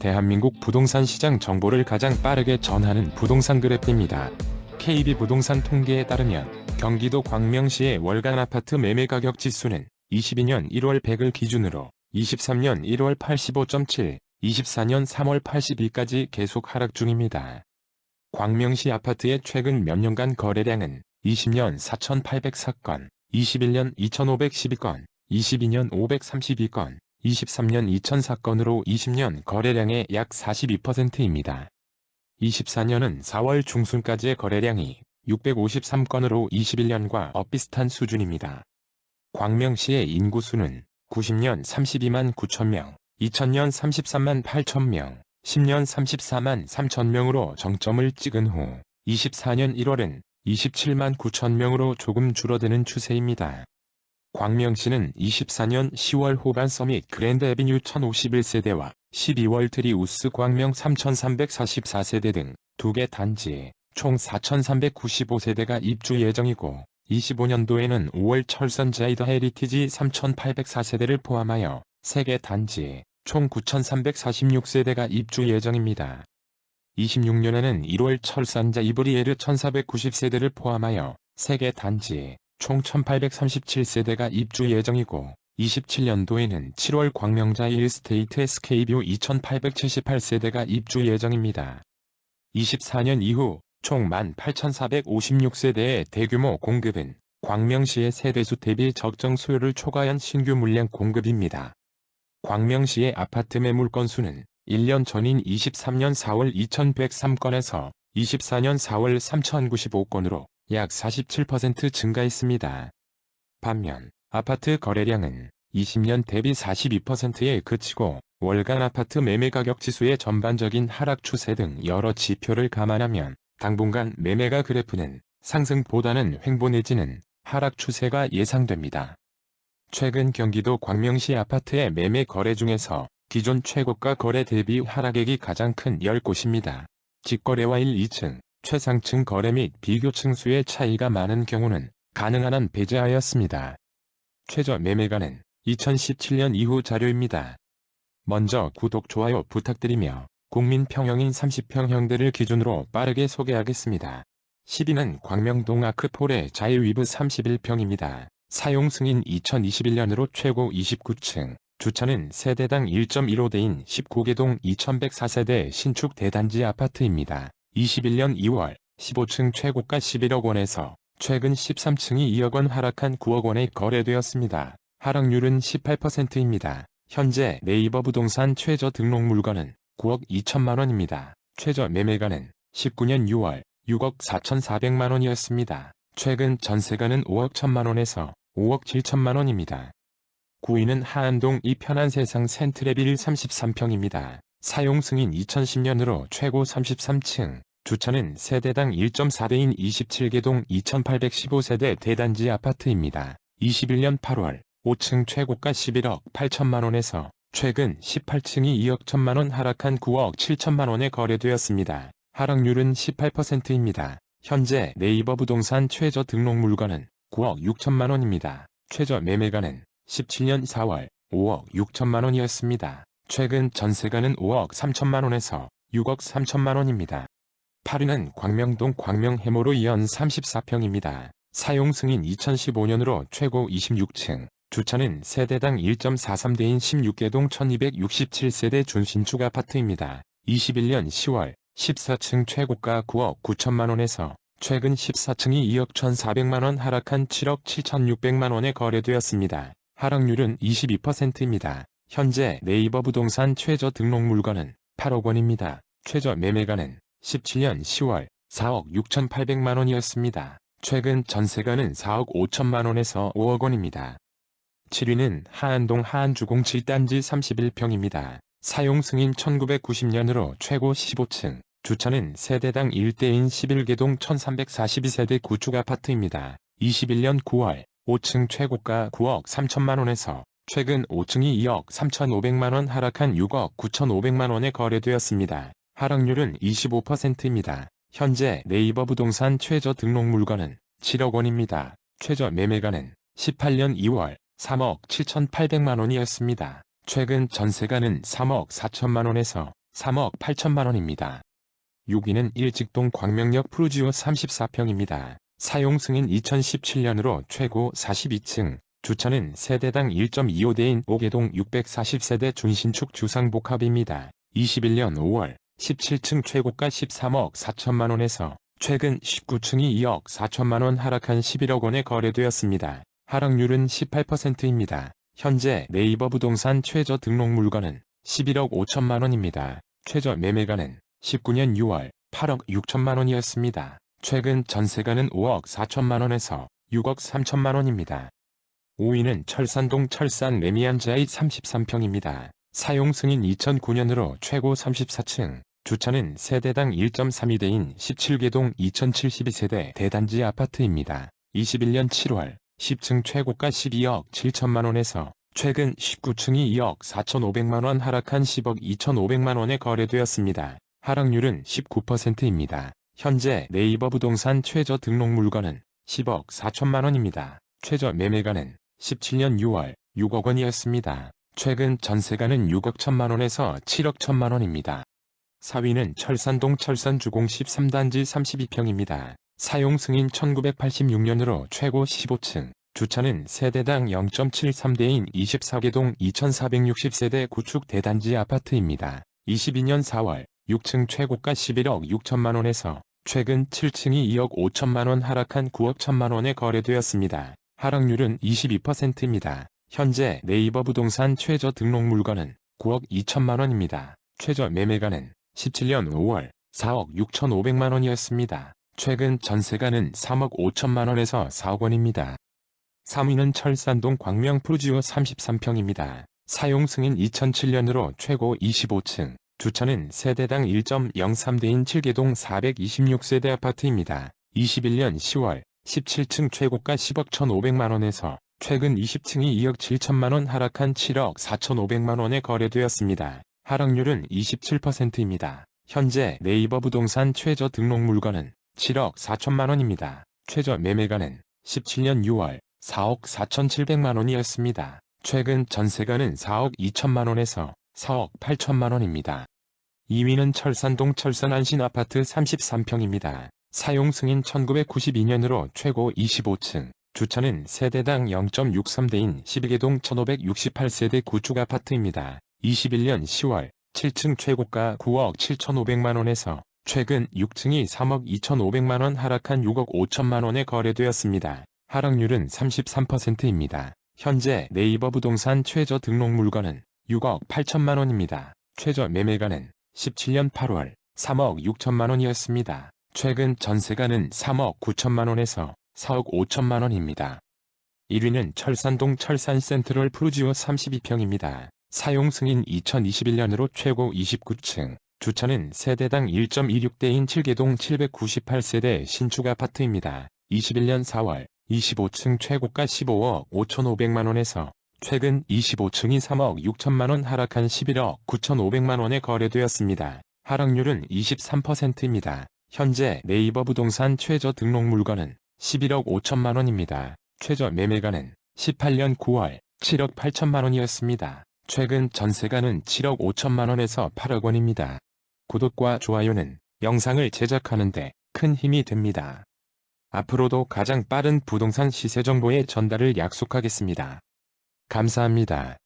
대한민국 부동산 시장 정보를 가장 빠르게 전하는 부동산 그래프입니다. KB 부동산 통계에 따르면 경기도 광명시의 월간 아파트 매매 가격 지수는 22년 1월 100을 기준으로 23년 1월 85.7, 24년 3월 82까지 계속 하락 중입니다. 광명시 아파트의 최근 몇 년간 거래량은 20년 4,804건, 21년 2,512건, 22년 532건, 23년 2,004건으로 20년 거래량의 약 42%입니다. 24년은 4월 중순까지의 거래량이 653건으로 21년과 엇비슷한 수준입니다. 광명시의 인구수는 90년 32만 9천명, 2000년 33만 8천명, 10년 34만 3천명으로 정점을 찍은 후 24년 1월은 27만 9천명으로 조금 줄어드는 추세입니다. 광명시는 24년 10월 후반 서밋 그랜드 에비뉴 1051세대와 12월 트리우스 광명 3344세대 등 두 개 단지에 총 4395세대가 입주 예정이고 25년도에는 5월 철선 자이더 헤리티지 3804세대를 포함하여 3개 단지에 총 9346세대가 입주 예정입니다. 26년에는 1월 철산자 이브리에르 1490세대를 포함하여 3개 단지에 총 1837세대가 입주 예정이고 27년도에는 7월 광명자 일스테이트 SK뷰 2878세대가 입주 예정입니다. 24년 이후 총 18,456세대의 대규모 공급은 광명시의 세대수 대비 적정 수요를 초과한 신규 물량 공급입니다. 광명시의 아파트 매물 건수는 1년 전인 23년 4월 2103건에서 24년 4월 3095건으로 약 47% 증가했습니다. 반면 아파트 거래량은 20년 대비 42%에 그치고 월간 아파트 매매 가격 지수의 전반적인 하락 추세 등 여러 지표를 감안하면 당분간 매매가 그래프는 상승보다는 횡보 내지는 하락 추세가 예상됩니다. 최근 경기도 광명시 아파트의 매매 거래 중에서 기존 최고가 거래 대비 하락액이 가장 큰 10곳입니다. 직거래와 1, 2층, 최상층 거래 및 비교층 수의 차이가 많은 경우는 가능한 한 배제하였습니다. 최저 매매가는 2017년 이후 자료입니다. 먼저 구독, 좋아요 부탁드리며 국민평형인 30평형대를 기준으로 빠르게 소개하겠습니다. 10위는 광명동 아크폴의 자유위브 31평입니다. 사용 승인 2021년으로 최고 29층, 주차는 세대당 1.15대인 19개동 2104세대 신축 대단지 아파트입니다. 21년 2월 15층 최고가 11억 원에서 최근 13층이 2억 원 하락한 9억 원에 거래되었습니다. 하락률은 18%입니다. 현재 네이버 부동산 최저 등록 물건은 9억 2천만 원입니다. 최저 매매가는 19년 6월 6억 4,400만 원이었습니다. 최근 전세가는 5억 1천만 원에서 5억 7천만 원입니다. 9위는 하안동 이편한 세상 센트레빌 33평입니다. 사용 승인 2010년으로 최고 33층, 주차는 세대당 1.4대인 27개동 2815세대 대단지 아파트입니다. 21년 8월 5층 최고가 11억 8천만 원에서 최근 18층이 2억 1천만 원 하락한 9억 7천만 원에 거래되었습니다. 하락률은 18%입니다. 현재 네이버 부동산 최저 등록 물건은 9억 6천만 원입니다. 최저 매매가는 17년 4월 5억 6천만 원이었습니다. 최근 전세가는 5억 3천만 원에서 6억 3천만 원입니다. 8위는 광명동 광명해모로 이연 34평입니다. 사용 승인 2015년으로 최고 26층, 주차는 세대당 1.43대인 16개동 1267세대 준신축 아파트입니다. 21년 10월 14층 최고가 9억 9천만 원에서 최근 14층이 2억 1,400만원 하락한 7억 7,600만원에 거래되었습니다. 하락률은 22%입니다. 현재 네이버 부동산 최저 등록 물건은 8억 원입니다. 최저 매매가는 17년 10월 4억 6,800만 원이었습니다. 최근 전세가는 4억 5천만 원에서 5억 원입니다. 7위는 하안동 하안주공 7단지 31평입니다. 사용 승인 1990년으로 최고 15층, 주차는 세대당 1대인 11개동 1342세대 구축 아파트입니다. 21년 9월 5층 최고가 9억 3천만 원에서 최근 5층이 2억 3,500만원 하락한 6억 9,500만원에 거래되었습니다. 하락률은 25%입니다. 현재 네이버 부동산 최저 등록 물건은 7억 원입니다. 최저 매매가는 18년 2월 3억 7,800만 원이었습니다. 최근 전세가는 3억 4천만 원에서 3억 8천만 원입니다. 6위는 일직동 광명역 푸르지오 34평입니다. 사용 승인 2017년으로 최고 42층, 주차는 세대당 1.25대인 옥계동 640세대 준신축 주상복합입니다. 21년 5월 17층 최고가 13억 4천만 원에서 최근 19층이 2억 4천만 원 하락한 11억 원에 거래되었습니다. 하락률은 18%입니다. 현재 네이버 부동산 최저 등록 물건은 11억 5천만 원입니다. 최저 매매가는 19년 6월 8억 6천만 원이었습니다. 최근 전세가는 5억 4천만 원에서 6억 3천만 원입니다. 5위는 철산동 철산 레미안자이 33평입니다. 사용 승인 2009년으로 최고 34층, 주차는 세대당 1.32대인 17개동 2072세대 대단지 아파트입니다. 21년 7월 10층 최고가 12억 7천만 원에서 최근 19층이 2억 4천5백만 원 하락한 10억 2천5백만 원에 거래되었습니다. 하락률은 19%입니다. 현재 네이버 부동산 최저 등록 물건은 10억 4천만 원입니다. 최저 매매가는 17년 6월 6억 원이었습니다. 최근 전세가는 6억 1천만 원에서 7억 1천만 원입니다. 4위는 철산동 철산주공 13단지 32평입니다. 사용 승인 1986년으로 최고 15층, 주차는 세대당 0.73대인 24개동 2460세대 구축 대단지 아파트입니다. 22년 4월 6층 최고가 11억 6천만 원에서 최근 7층이 2억 5천만 원 하락한 9억 1천만 원에 거래되었습니다. 하락률은 22%입니다. 현재 네이버 부동산 최저 등록 물건은 9억 2천만 원입니다. 최저 매매가는 17년 5월 4억 6천5백만 원이었습니다. 최근 전세가는 3억 5천만 원에서 4억 원입니다. 3위는 철산동 광명 푸르지오 33평입니다. 사용 승인 2007년으로 최고 25층, 주차는 세대당 1.03대인 7개동 426세대 아파트입니다. 21년 10월 17층 최고가 10억 1,500만 원에서 최근 20층이 2억 7천만 원 하락한 7억 4,500만 원에 거래되었습니다. 하락률은 27%입니다. 현재 네이버 부동산 최저 등록 물건은 7억 4천만 원입니다. 최저 매매가는 17년 6월 4억 4천7백만 원이었습니다. 최근 전세가는 4억 2천만 원에서 4억 8천만 원입니다. 2위는 철산동 철산 안신아파트 33평입니다. 사용 승인 1992년으로 최고 25층, 주차는 세대당 0.63대인 12개동 1568세대 구축 아파트입니다. 21년 10월 7층 최고가 9억 7천5백만원에서 최근 6층이 3억 2천5백만원 하락한 6억 5천만원에 거래되었습니다. 하락률은 33%입니다. 현재 네이버 부동산 최저 등록 물건은 6억 8천만원입니다. 최저 매매가는 17년 8월 3억 6천만원이었습니다. 최근 전세가는 3억 9천만원에서 4억 5천만원입니다. 1위는 철산동 철산센트럴 푸르지오 32평입니다. 사용 승인 2021년으로 최고 29층, 주차는 세대당 1.26대인 7개동 798세대 신축 아파트입니다. 21년 4월 25층 최고가 15억 5천5백만원에서 최근 25층이 3억 6천만원 하락한 11억 9천5백만원에 거래되었습니다. 하락률은 23%입니다. 현재 네이버 부동산 최저 등록 물건은 11억 5천만 원입니다. 최저 매매가는 18년 9월 7억 8천만 원이었습니다. 최근 전세가는 7억 5천만 원에서 8억 원입니다. 구독과 좋아요는 영상을 제작하는데 큰 힘이 됩니다. 앞으로도 가장 빠른 부동산 시세 정보의 전달을 약속하겠습니다. 감사합니다.